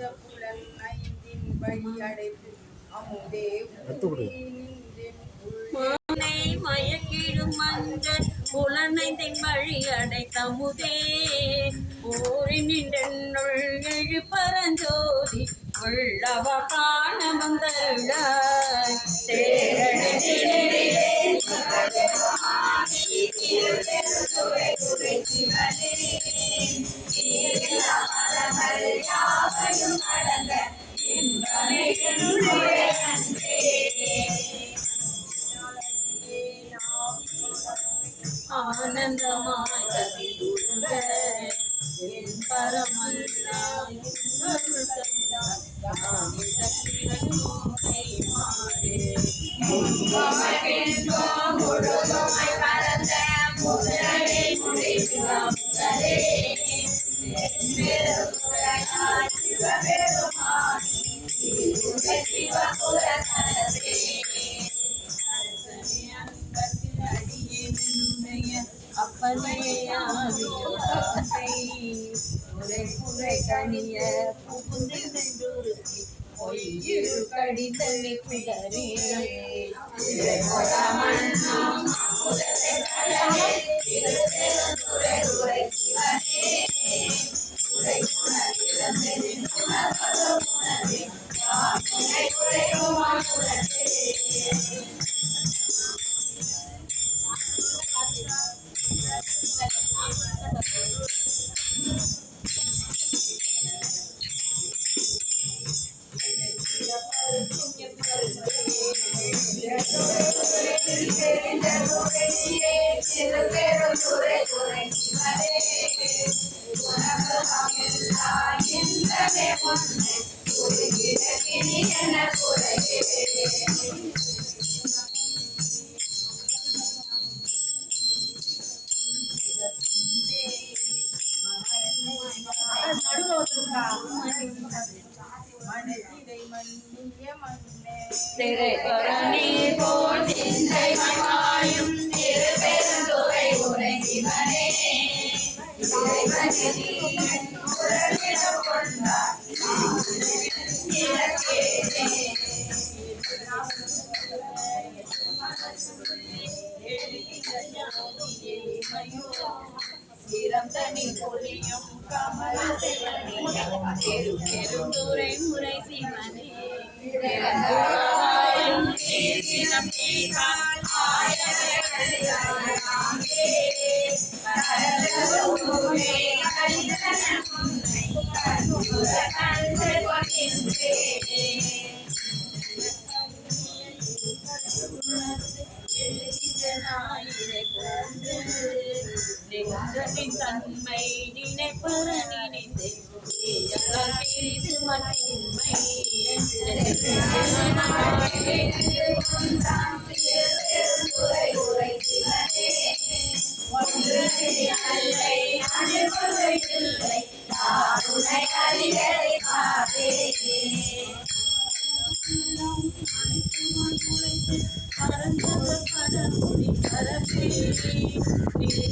பஞ்சபுலன் ஐந்தின் வழி அடைத்து அமுதே மானை மயக்கிடும் மஞ்சள் புலனைந்தின் வழி அடைத்தமுதே எழு பரஞ்சோதி உள்ளவ காண வந்தருளாய் ஆனந்தமாய் கவியுருக என் பரமல்லாய் மாறே. Thank you. மன்னிய மன்னே திரை பரணி போல் சிந்தை மகாயும் திருப்பெருந்துறை உரை சிவனே சிரம் தனி பொலியும் கமல தெரு பெருந்துரை முறை சிவனே ஆயிரம் தன்மை நினைப்பரணி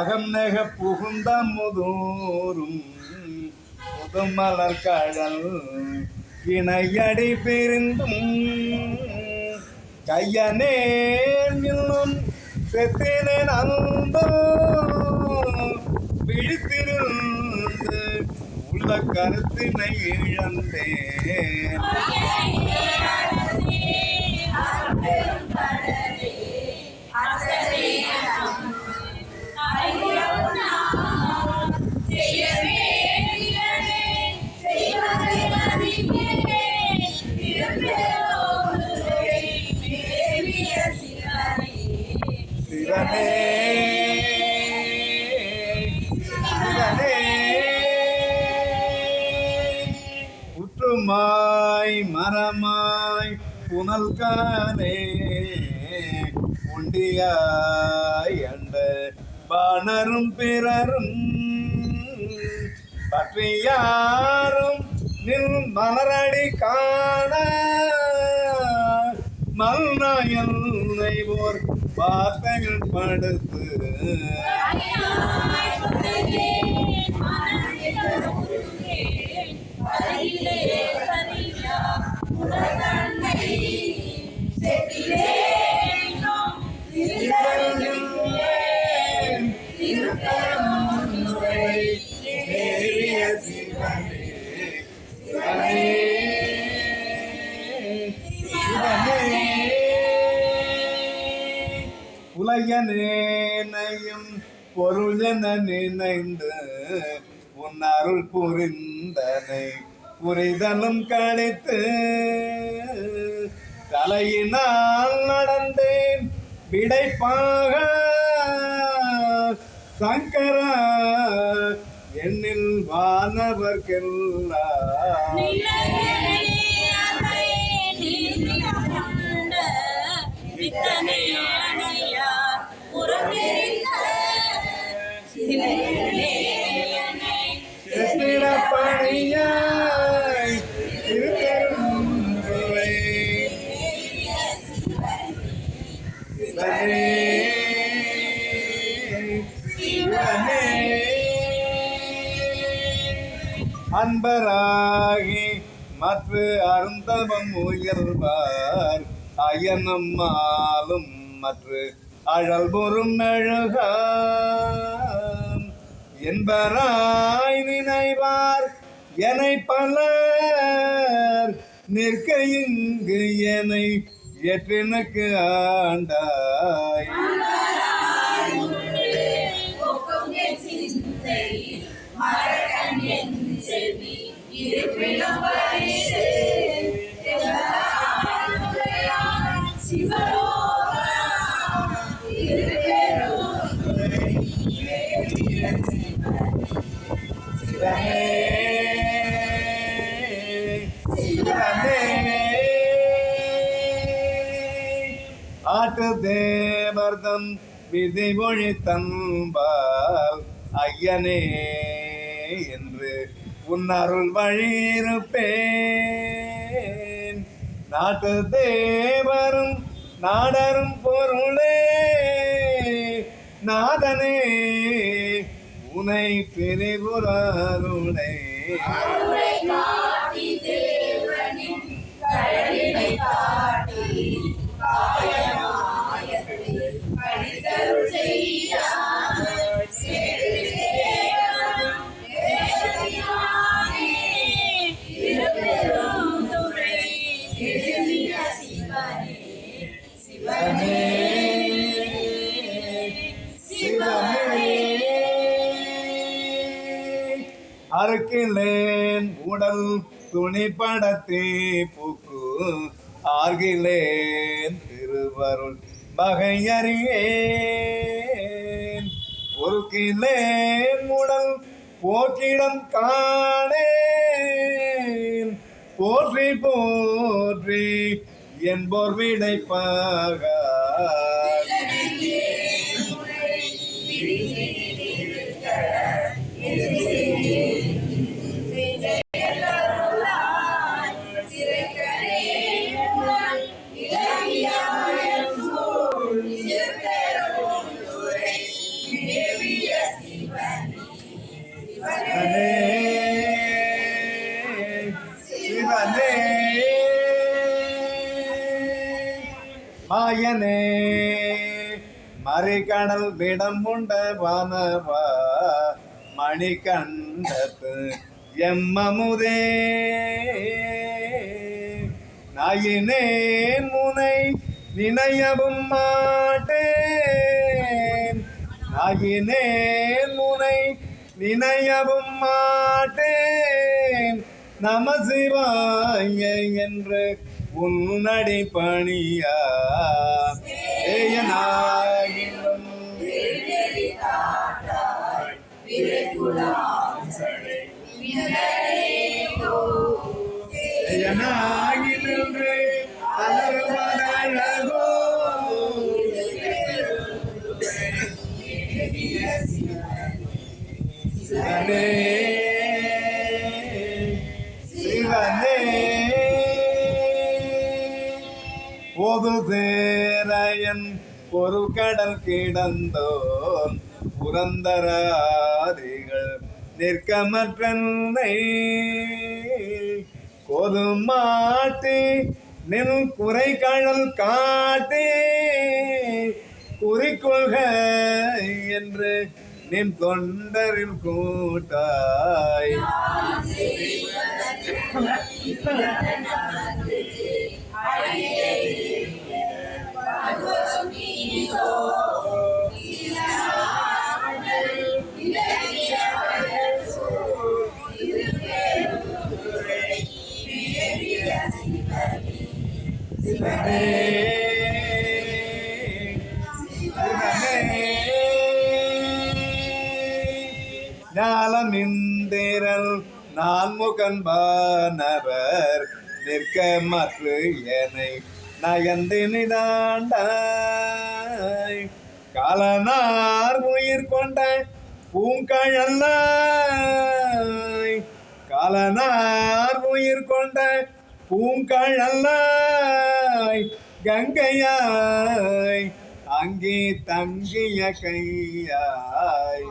அகம் நெக புகுந்த முதூரும் புதுமலர் கடல் இணையடி பிரிந்தும். கையனே இன்னும் செத்தினேன் அந்த விழித்திருந்து உள்ள கருத்தினை இழந்தேன். புனல் கானே உண்டியாய் அண்ட பாணரும் பிறரும் பற்றியாரும் நில் மலரடி காண மல்நாயல்லை ஓர் வார்த்தைகள் படுத்து தேறிய பயனேனையும் பொருள் என நினைந்து உன் அருள் புரிந்தனை புரிதலும் கழித்து தலையினால் நடந்தேன் விடைப்பாக. சங்கரா எண்ணில் வானவர்கெல்லாம் செத்திட அன்பராகி மற்ற அருந்தவம் உயர்வார் அயனம் மாலும் மற்ற அழல் பொறும் மெழுகாம். என்பராய் நினைவார் என பலர். நிற்க இங்கு என்னை எற்றனுக்கு ஆண்டாய். சிவனே சிவனே ஆட்டு தேவர்தம் விதி மொழி தன்பால் ஐயனே என்று உன்னருள் வழியிருப்பேன். நாட்டு தேவரும் நாடரும் பொருளே நாதனே உனை பிரிபுரருளே சிவனே அறுக்கிலேன் உடல் துணி படத்தே பூக்கு ஆர்கிலேன் திருவருள் வகையறியேன் பொறுக்கிலேன் உடல் போக்கிடம் காணேன். போற்றி போற்றி என்போர் விடைப்பாக மறிகடல் விடம் உண்ட வானவா மணிகண்டத்து எம்மமுதே. நாயினே முனை நினையவும் மாட்டேன். நாயினே முனை நினையவும் மாட்டேன். நம சிவாய என்று உன்னடி பணியா ஏயனாய் பொது சேரையன் பொருள் கடல் கிடந்தோன் புரந்தராதிகள் நிற்கமற்றன்னை கொது மாட்டி நின் குறை கடல் காட்டி குறிக்கொள்க என்று நின் தொண்டரில் கூட்டாய். சிவனே சிவனே ஞாலமிந்திரல் நான் முகன்பானவர் நிற்க மற்று என்னை நயந்தினிதாண்டாய். காலனார் உயிர் கொண்ட பூங்கழல்லாய். காலனார் உயிர் கொண்ட பூங்கழல்லாய். கங்கையாய் அங்கே தங்கிய கையாய்.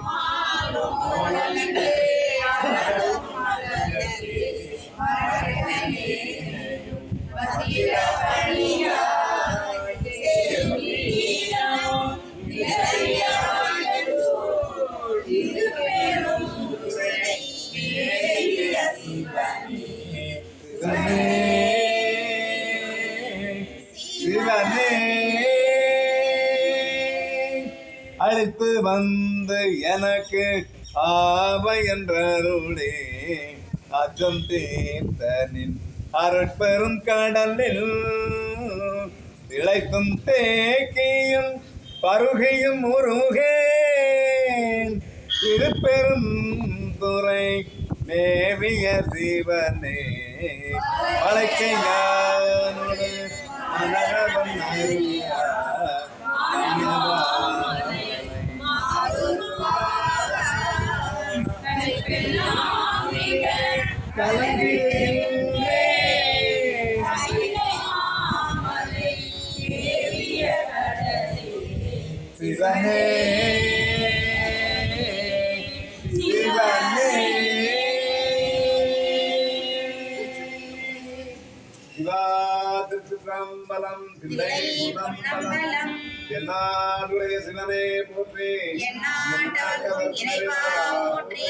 எனக்கு ஆவை என்றருளே. அச்சம் தீர்த்தனின் அருட்பெரும் கடலில் திளைக்கும் தேக்கியும் பருகையும் உருகேன். திருப்பெரும் துறை மேவிய சிவனே. வழக்கை ஞானோடு மனரவன் சிவனே சிவனே சிவா திருச்சிற்றம்பலம் தில்லை என்னாடுடைய சிவனே போற்றி இறைவா போற்றி.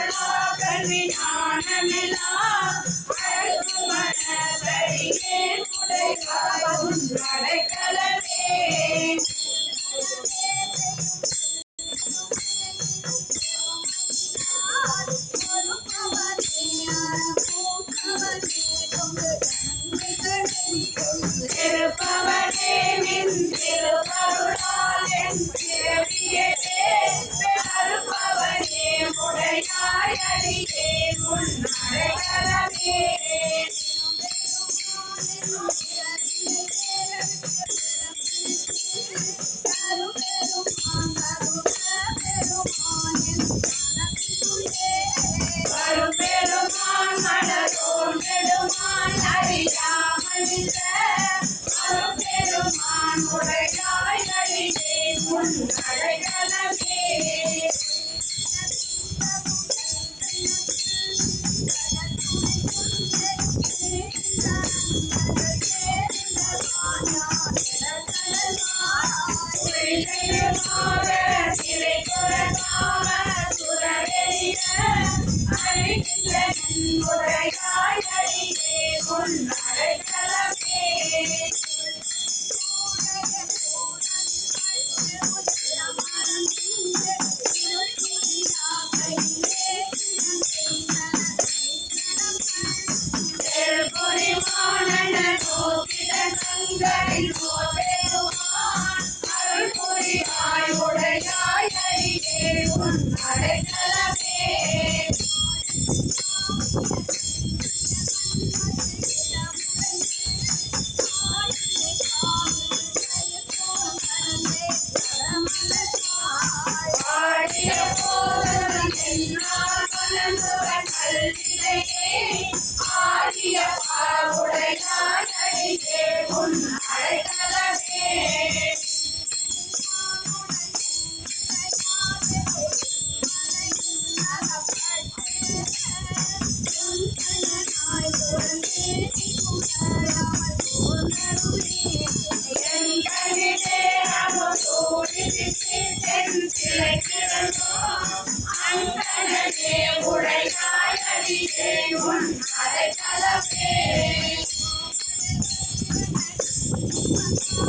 உலகனுடை புல்புறமை Thank you.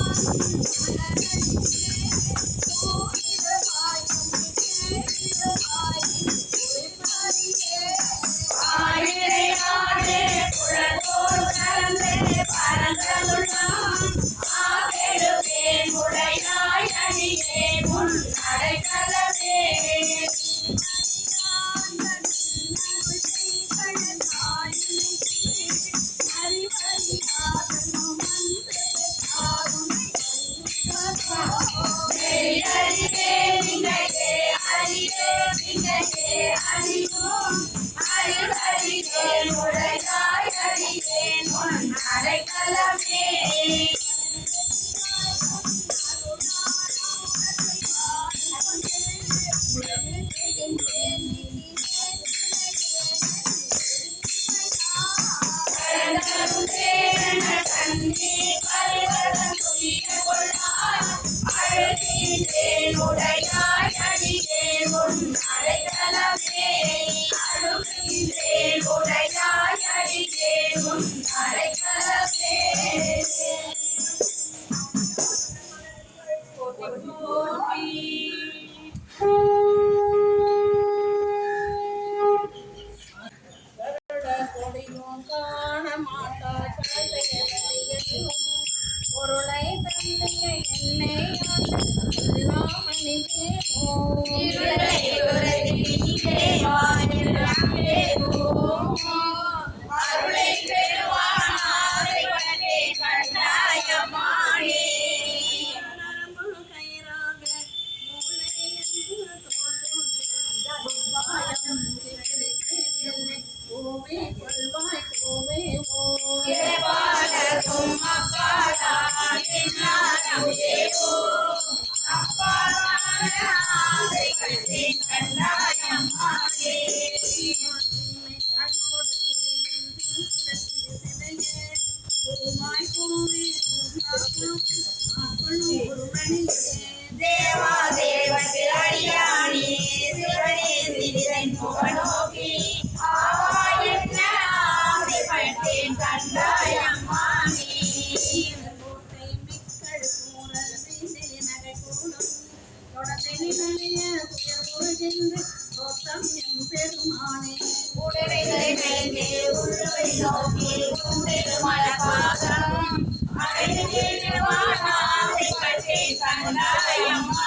ஆயிரையாடே என்னை இருளை துரத்தி பெருமானே உடலை நோக்கி உண்டெருமழ பாத கட்டி தந்தாயம்மா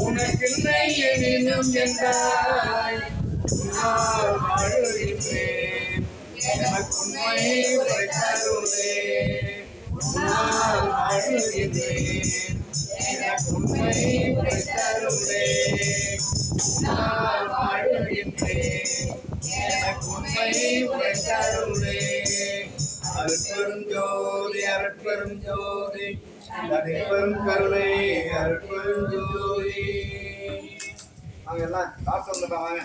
உனக்கு எனினும் என்றாய் வாழுகின்றேன் உண்மை தருளே நான் வாழுகின்றேன் உண்மை தருளே நான் வாழுகின்றேன் உண்மை தருளே அருட்பெரும் ஜோதி அருட்பெரும் ஜோதி அதிபரும் கருணை அருட்பெரும் ஜோதி. அவங்க எல்லாம் காசு வந்துட்டாங்க